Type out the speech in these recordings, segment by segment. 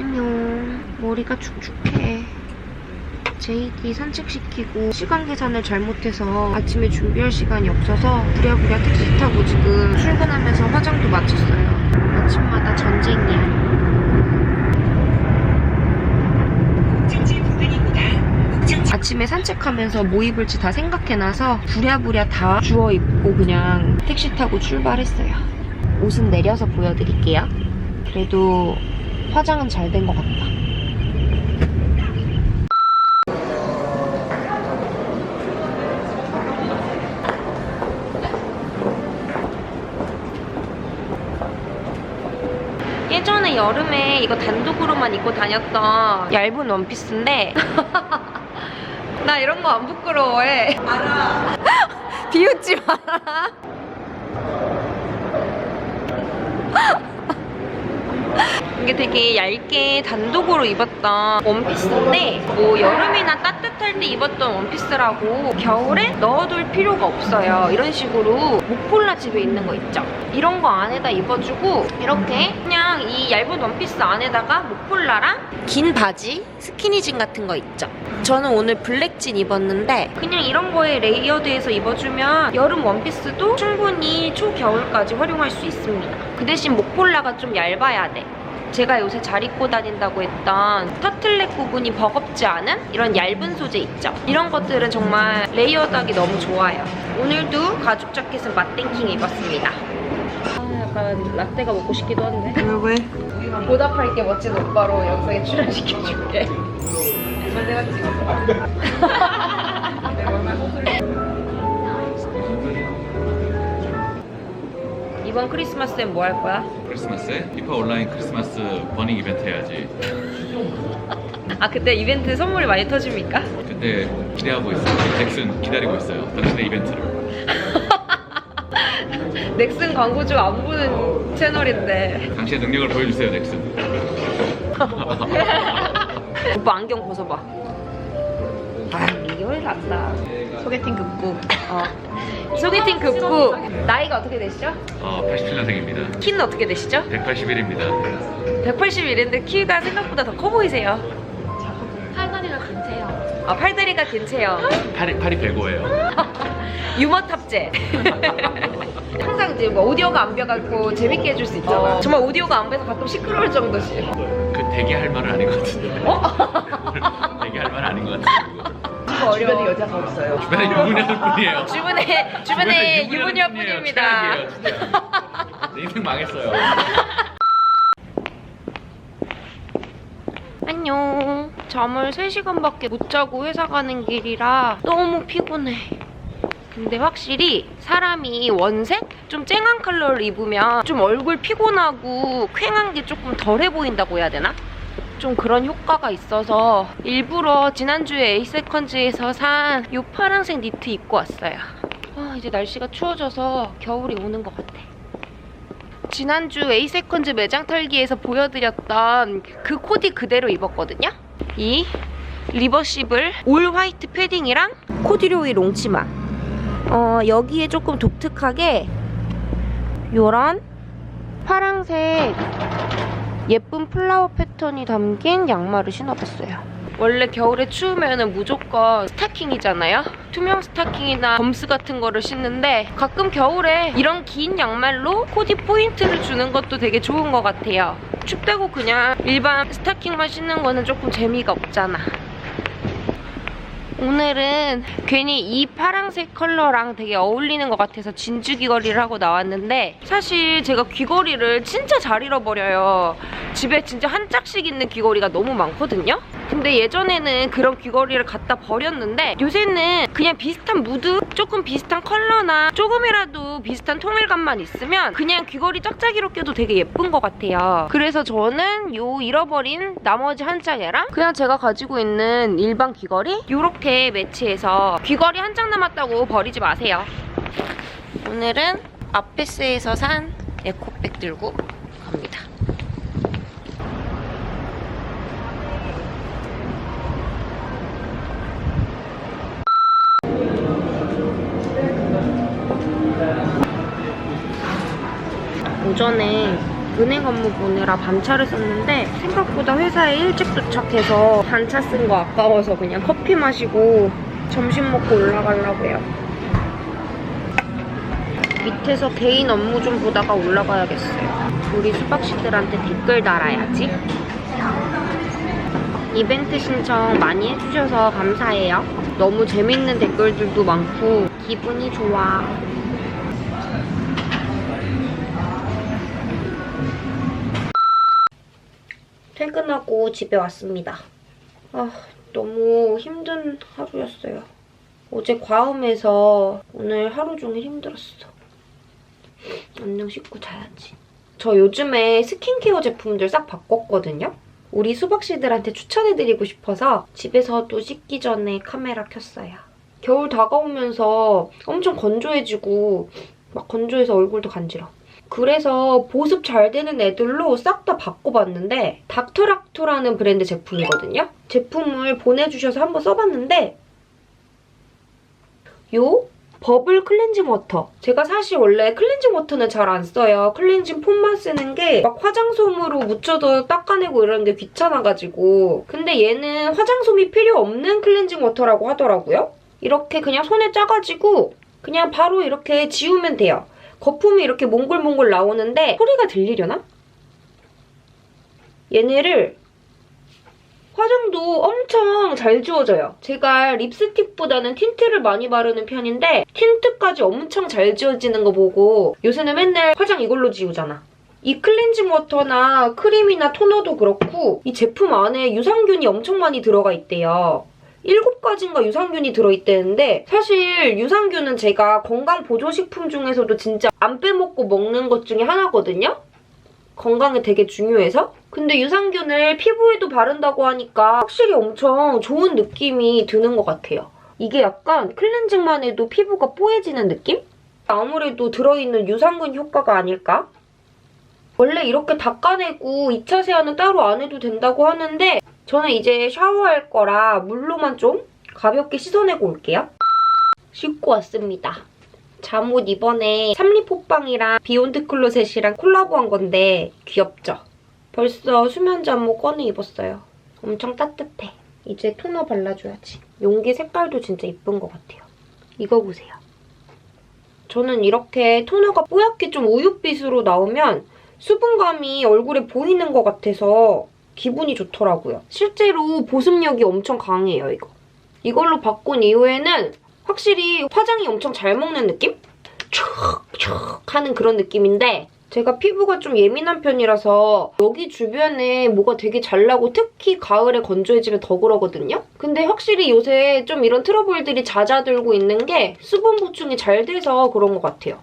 안녕. 머리가 축축해. 제이디 산책시키고 시간 계산을 잘못해서 아침에 준비할 시간이 없어서 부랴부랴 택시 타고 지금 출근하면서 화장도 마쳤어요. 아침마다 전쟁이야. 아침에 산책하면서 뭐 입을지 다 생각해놔서 부랴부랴 다 주워 입고 그냥 택시 타고 출발했어요. 옷은 내려서 보여드릴게요. 그래도 화장은 잘 된 것 같다. 예전에 여름에 이거 단독으로만 입고 다녔던 얇은 원피스인데 나 이런 거 안 부끄러워해. 알아. 비웃지 마라 이게 되게 얇게 단독으로 입었던 원피스인데 뭐 여름이나 따뜻할 때 입었던 원피스라고 겨울에 넣어둘 필요가 없어요. 이런 식으로 목폴라 집에 있는 거 있죠? 이런 거 안에다 입어주고 이렇게 그냥 이 얇은 원피스 안에다가 목폴라랑 긴 바지 스키니진 같은 거 있죠? 저는 오늘 블랙진 입었는데 그냥 이런 거에 레이어드해서 입어주면 여름 원피스도 충분히 초겨울까지 활용할 수 있습니다. 그 대신 목폴라가 좀 얇아야 돼 제가 요새 잘 입고 다닌다고 했던 터틀넥 부분이 버겁지 않은 이런 얇은 소재 있죠? 이런 것들은 정말 레이어드하기 너무 좋아요. 오늘도 가죽 자켓은 맛땡킹 입었습니다. 아, 약간 라떼가 먹고 싶기도 한데. 왜? 보답할게 멋진 오빠로 영상에 출연시켜줄게. 내가 찍었어. 이번 크리스마스엔 뭐 할 거야? 크리스마스에 피파 온라인 크리스마스 버닝 이벤트 해야지. 아 그때 이벤트 선물이 많이 터집니까? 근데 기대하고 있어요. 잭슨 기다리고 있어요. 당신의 이벤트를. 넥슨 광고 좀안 보는 채널인데 당신의 능력을 보여주세요, 잭슨. 오빠 안경 벗어봐 아 이걸 난다 소개팅 급부. 어. 소개팅 급부 나이가 어떻게 되시죠? 어, 87년생입니다. 키는 어떻게 되시죠? 181입니다. 181인데 키가 생각보다 더 커 보이세요 팔다리가 긴세요. 아 팔다리가 괜찮아요 팔이 팔이 105예요. 유머 탑재 항상 이제 뭐 오디오가 안 벼갖고 재밌게 해줄 수 있잖아 어. 정말 오디오가 안 벼서 가끔 시끄러울 정도지 그 대기할 말은 아닌 것 같은데. 어? 대기할 말은 아닌 것 같은데. 이거 주변에 어려워 여자가 없어요. 주변에 유부녀뿐이에요. 주변에 주변에 유부녀뿐이에요. 유부녀뿐입니다 진짜. 내 인생 망했어요. 안녕. 잠을 3시간밖에 못 자고 회사 가는 길이라 너무 피곤해. 근데 확실히 사람이 원색? 좀 쨍한 컬러를 입으면 좀 얼굴 피곤하고 퀭한 게 조금 덜해 보인다고 해야 되나? 좀 그런 효과가 있어서 일부러 지난주에 에이세컨즈에서 산 이 파란색 니트 입고 왔어요. 아, 이제 날씨가 추워져서 겨울이 오는 것 같아. 지난주 에이세컨즈 매장 털기에서 보여드렸던 그 코디 그대로 입었거든요. 이 리버시블 올 화이트 패딩이랑 코디로이 롱치마. 어, 여기에 조금 독특하게 요런 파랑색 예쁜 플라워 패턴이 담긴 양말을 신어봤어요. 원래 겨울에 추우면 무조건 스타킹이잖아요. 투명 스타킹이나 범스 같은 거를 신는데 가끔 겨울에 이런 긴 양말로 코디 포인트를 주는 것도 되게 좋은 것 같아요. 춥다고 그냥 일반 스타킹만 신는 거는 조금 재미가 없잖아. 오늘은 괜히 이 파랑색 컬러랑 되게 어울리는 것 같아서 진주 귀걸이를 하고 나왔는데 사실 제가 귀걸이를 진짜 잘 잃어버려요. 집에 진짜 한 짝씩 있는 귀걸이가 너무 많거든요. 근데 예전에는 그런 귀걸이를 갖다 버렸는데 요새는 그냥 비슷한 무드, 조금 비슷한 컬러나 조금이라도 비슷한 통일감만 있으면 그냥 귀걸이 짝짝이로 껴도 되게 예쁜 것 같아요. 그래서 저는 요 잃어버린 나머지 한 짝이랑 그냥 제가 가지고 있는 일반 귀걸이 요렇게 매치해서 귀걸이 한 짝 남았다고 버리지 마세요. 오늘은 아페스에서 산 에코백 들고 갑니다. 오전에 은행 업무 보느라 반차를 썼는데 생각보다 회사에 일찍 도착해서 반차 쓴 거 아까워서 그냥 커피 마시고 점심 먹고 올라가려고요. 밑에서 개인 업무 좀 보다가 올라가야겠어요. 우리 수박씨들한테 댓글 달아야지. 이벤트 신청 많이 해주셔서 감사해요. 너무 재밌는 댓글들도 많고 기분이 좋아. 퇴근하고 집에 왔습니다. 아, 너무 힘든 하루였어요. 어제 과음해서 오늘 하루 종일 힘들었어. 안녕 씻고 자야지. 저 요즘에 스킨케어 제품들 싹 바꿨거든요? 우리 수박씨들한테 추천해드리고 싶어서 집에서도 씻기 전에 카메라 켰어요. 겨울 다가오면서 엄청 건조해지고 막 건조해서 얼굴도 간지러. 그래서 보습 잘 되는 애들로 싹 다 바꿔봤는데 닥터락토라는 브랜드 제품이거든요. 제품을 보내주셔서 한번 써봤는데 요 버블 클렌징 워터. 제가 사실 원래 클렌징 워터는 잘 안 써요. 클렌징 폼만 쓰는 게 막 화장솜으로 묻혀도 닦아내고 이러는 게 귀찮아가지고. 근데 얘는 화장솜이 필요 없는 클렌징 워터라고 하더라고요. 이렇게 그냥 손에 짜가지고 그냥 바로 이렇게 지우면 돼요. 거품이 이렇게 몽글몽글 나오는데 소리가 들리려나? 얘네를 화장도 엄청 잘 지워져요. 제가 립스틱보다는 틴트를 많이 바르는 편인데 틴트까지 엄청 잘 지워지는 거 보고 요새는 맨날 화장 이걸로 지우잖아. 이 클렌징 워터나 크림이나 토너도 그렇고 이 제품 안에 유산균이 엄청 많이 들어가 있대요. 7가지인가 유산균이 들어있대는데 사실 유산균은 제가 건강 보조식품 중에서도 진짜 안 빼먹고 먹는 것 중에 하나거든요? 건강에 되게 중요해서? 근데 유산균을 피부에도 바른다고 하니까 확실히 엄청 좋은 느낌이 드는 것 같아요. 이게 약간 클렌징만 해도 피부가 뽀얘지는 느낌? 아무래도 들어있는 유산균 효과가 아닐까? 원래 이렇게 닦아내고 2차 세안은 따로 안 해도 된다고 하는데 저는 이제 샤워할 거라 물로만 좀 가볍게 씻어내고 올게요. 씻고 왔습니다. 잠옷 이번에 삼립호빵이랑 비욘드 클로셋이랑 콜라보한 건데 귀엽죠? 벌써 수면 잠옷 꺼내 입었어요. 엄청 따뜻해. 이제 토너 발라줘야지. 용기 색깔도 진짜 이쁜 것 같아요. 이거 보세요. 저는 이렇게 토너가 뽀얗게 좀 우윳빛으로 나오면 수분감이 얼굴에 보이는 것 같아서 기분이 좋더라고요. 실제로 보습력이 엄청 강해요, 이거. 이걸로 바꾼 이후에는 확실히 화장이 엄청 잘 먹는 느낌? 촥촥 하는 그런 느낌인데 제가 피부가 좀 예민한 편이라서 여기 주변에 뭐가 되게 잘 나고 특히 가을에 건조해지면 더 그러거든요? 근데 확실히 요새 좀 이런 트러블들이 잦아들고 있는 게 수분 보충이 잘 돼서 그런 것 같아요.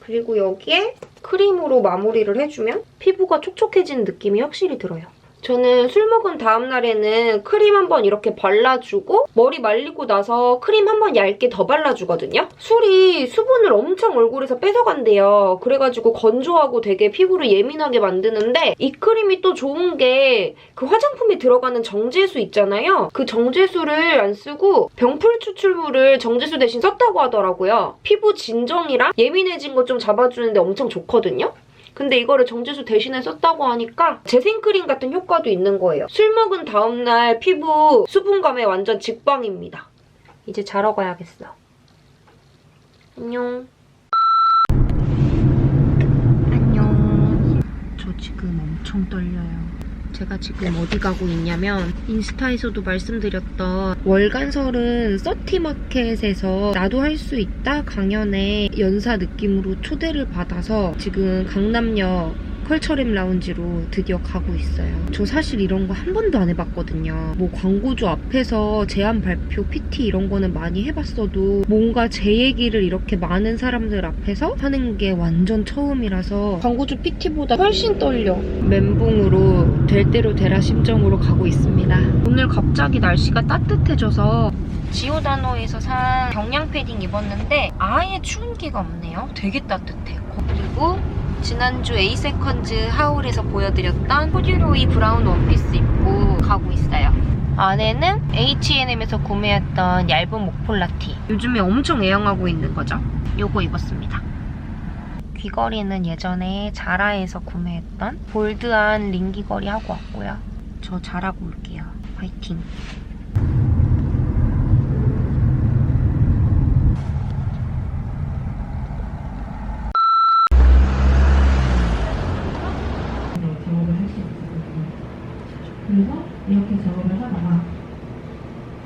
그리고 여기에 크림으로 마무리를 해주면 피부가 촉촉해지는 느낌이 확실히 들어요. 저는 술 먹은 다음날에는 크림 한번 이렇게 발라주고 머리 말리고 나서 크림 한번 얇게 더 발라주거든요. 술이 수분을 엄청 얼굴에서 뺏어간대요. 그래가지고 건조하고 되게 피부를 예민하게 만드는데 이 크림이 또 좋은 게 그 화장품에 들어가는 정제수 있잖아요. 그 정제수를 안 쓰고 병풀 추출물을 정제수 대신 썼다고 하더라고요. 피부 진정이랑 예민해진 거 좀 잡아주는데 엄청 좋거든요. 근데 이거를 정제수 대신에 썼다고 하니까 재생크림 같은 효과도 있는 거예요. 술 먹은 다음날 피부 수분감에 완전 직방입니다. 이제 자러 가야겠어. 안녕. 안녕. 저 지금 엄청 떨려요. 제가 지금 어디 가고 있냐면 인스타에서도 말씀드렸던 월간설은 서티마켓에서 나도 할 수 있다 강연에 연사 느낌으로 초대를 받아서 지금 강남역 컬처램 라운지로 드디어 가고 있어요. 저 사실 이런 거 한 번도 안 해봤거든요. 뭐 광고주 앞에서 제안 발표, PT 이런 거는 많이 해봤어도 뭔가 제 얘기를 이렇게 많은 사람들 앞에서 하는 게 완전 처음이라서 광고주 PT보다 훨씬 떨려. 멘붕으로 될 대로 되라 심정으로 가고 있습니다. 오늘 갑자기 날씨가 따뜻해져서 지오다노에서 산 경량 패딩 입었는데 아예 추운 기가 없네요. 되게 따뜻해요. 그리고 지난주 에이세컨즈 하울에서 보여드렸던 코듀로이 브라운 원피스 입고 가고 있어요. 안에는 H&M에서 구매했던 얇은 목폴라티. 요즘에 엄청 애용하고 있는 거죠. 요거 입었습니다. 귀걸이는 예전에 자라에서 구매했던 볼드한 링 귀걸이 하고 왔고요. 저 잘하고 올게요. 화이팅. 작업을 할 수 있거든요. 그래서 이렇게 작업을 하다가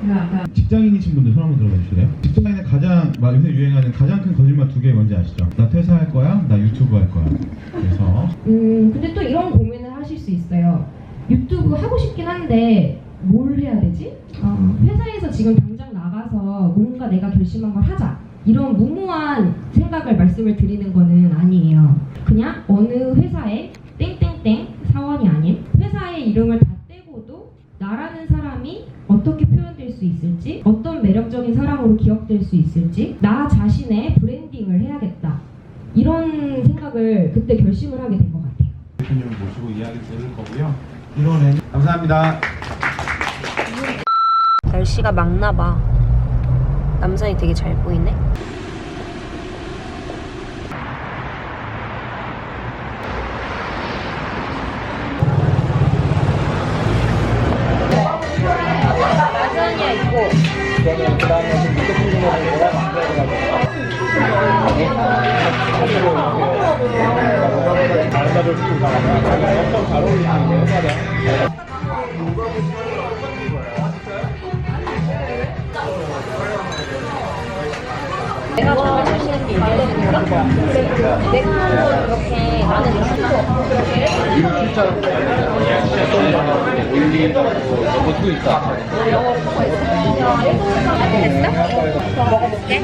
제가 아까 직장인이신 분들 손 한번 들어봐 주실래요? 직장인의 가장 막 요새 유행하는 가장 큰 거짓말 두 개 뭔지 아시죠? 나 퇴사할 거야, 나 유튜브 할 거야. 그래서 음 근데 또 이런 고민을 하실 수 있어요. 유튜브 하고 싶긴 한데 뭘 해야 되지? 어, 회사에서 지금 당장 나가서 뭔가 내가 결심한 걸 하자. 이런 무모한 생각을 말씀을 드리는 거는 아니에요. 그냥 어느 회사에 땡땡땡 사원이 아닌 회사의 이름을 다 나라는 사람이 어떻게 표현될 수 있을지, 어떤 매력적인 사람으로 기억될 수 있을지, 나 자신의 브랜딩을 해야겠다. 이런 생각을 그때 결심을 하게 된 것 같아요. 대표님을 모시고 이야기 들을 거고요. 1월에 감사합니다. 날씨가 맑나 봐. 남산이 되게 잘 보이네. 라자냐 있고 내가 정말 자신 있게 얘기해주니까 내 꿈으로 이렇게 나는 먹고 있다. 먹어볼게.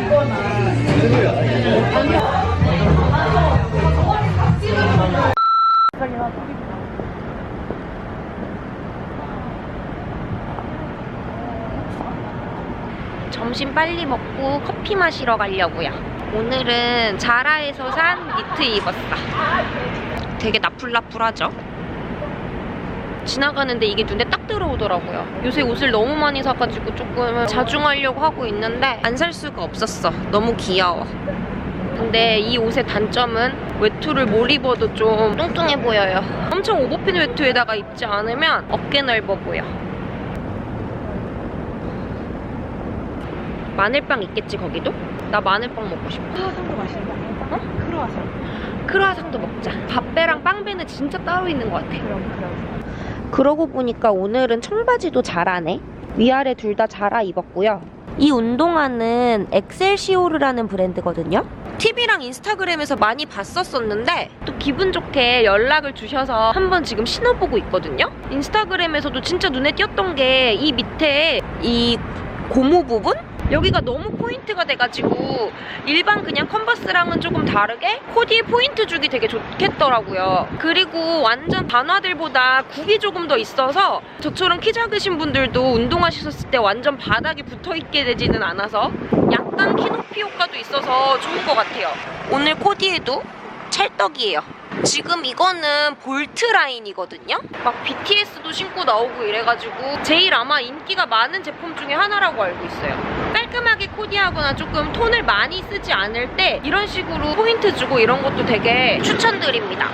점심 빨리 먹고 커피 마시러 가려고요. 오늘은 자라에서 산 니트 입었어. 되게 나풀나풀하죠? 지나가는데 이게 눈에 딱 들어오더라고요. 요새 옷을 너무 많이 사가지고 조금 자중하려고 하고 있는데 안 살 수가 없었어. 너무 귀여워. 근데 이 옷의 단점은 외투를 뭘 입어도 좀 뚱뚱해 보여요. 엄청 오버핏 외투에다가 입지 않으면 어깨 넓어 보여. 마늘빵 있겠지 거기도? 나 마늘빵 먹고 싶어. 크루아상도 맛있는 거 어? 크루아상. 크루아상도 먹자. 밥배랑 빵배는 진짜 따로 있는 것 같아. 그러고 보니까 오늘은 청바지도 자라네. 위아래 둘 다 자라 입었고요. 이 운동화는 엑셀시오르라는 브랜드거든요. TV랑 인스타그램에서 많이 봤었었는데 또 기분 좋게 연락을 주셔서 한번 지금 신어보고 있거든요. 인스타그램에서도 진짜 눈에 띄었던 게 이 밑에 이 고무 부분? 여기가 너무 포인트가 돼가지고 일반 그냥 컨버스랑은 조금 다르게 코디에 포인트 주기 되게 좋겠더라고요. 그리고 완전 단화들보다 굽이 조금 더 있어서 저처럼 키 작으신 분들도 운동화 신었을 때 완전 바닥에 붙어있게 되지는 않아서 약간 키높이 효과도 있어서 좋은 것 같아요. 오늘 코디에도 찰떡이에요. 지금 이거는 볼트 라인이거든요. 막 BTS도 신고 나오고 이래가지고 제일 아마 인기가 많은 제품 중에 하나라고 알고 있어요. 깔끔하게 코디하거나 조금 톤을 많이 쓰지 않을 때 이런 식으로 포인트 주고 이런 것도 되게 추천드립니다.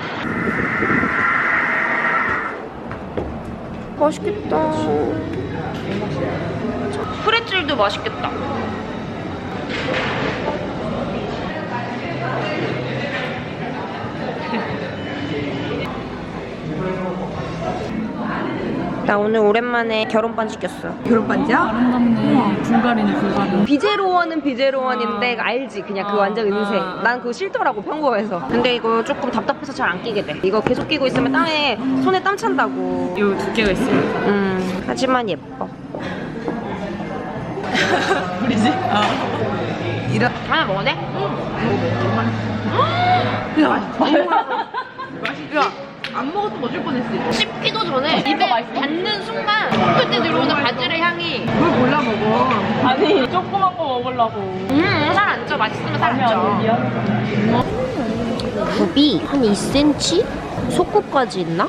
맛있겠다. 프레첼도 맛있겠다. 나 오늘 오랜만에 결혼 반지 꼈어. 결혼 반지야? 아름답네. 불가리네, 불가리. 비제로원은 비제로원인데 알지? 그냥 그 아, 완전 은색. 아. 난 그거 싫더라고 평범해서. 근데 이거 조금 답답해서 잘 안 끼게 돼. 이거 계속 끼고 있으면 땀에 손에 땀 찬다고. 요 두께가 있어요. 음 하지만 예뻐. 우리지? 아. 하나 먹어도 돼? 야, 야, 안 먹어도 먹을 뻔했어. 씹기도 전에 입에 닿는 순간 콧끝에 들어오는 바질의 향이 뭘 몰라 먹어. 아니, 조그만 거 먹으려고. 음 살 안 쪄. 맛있으면 살 안 쪄. 굽이 한 2cm? 속굽까지 있나?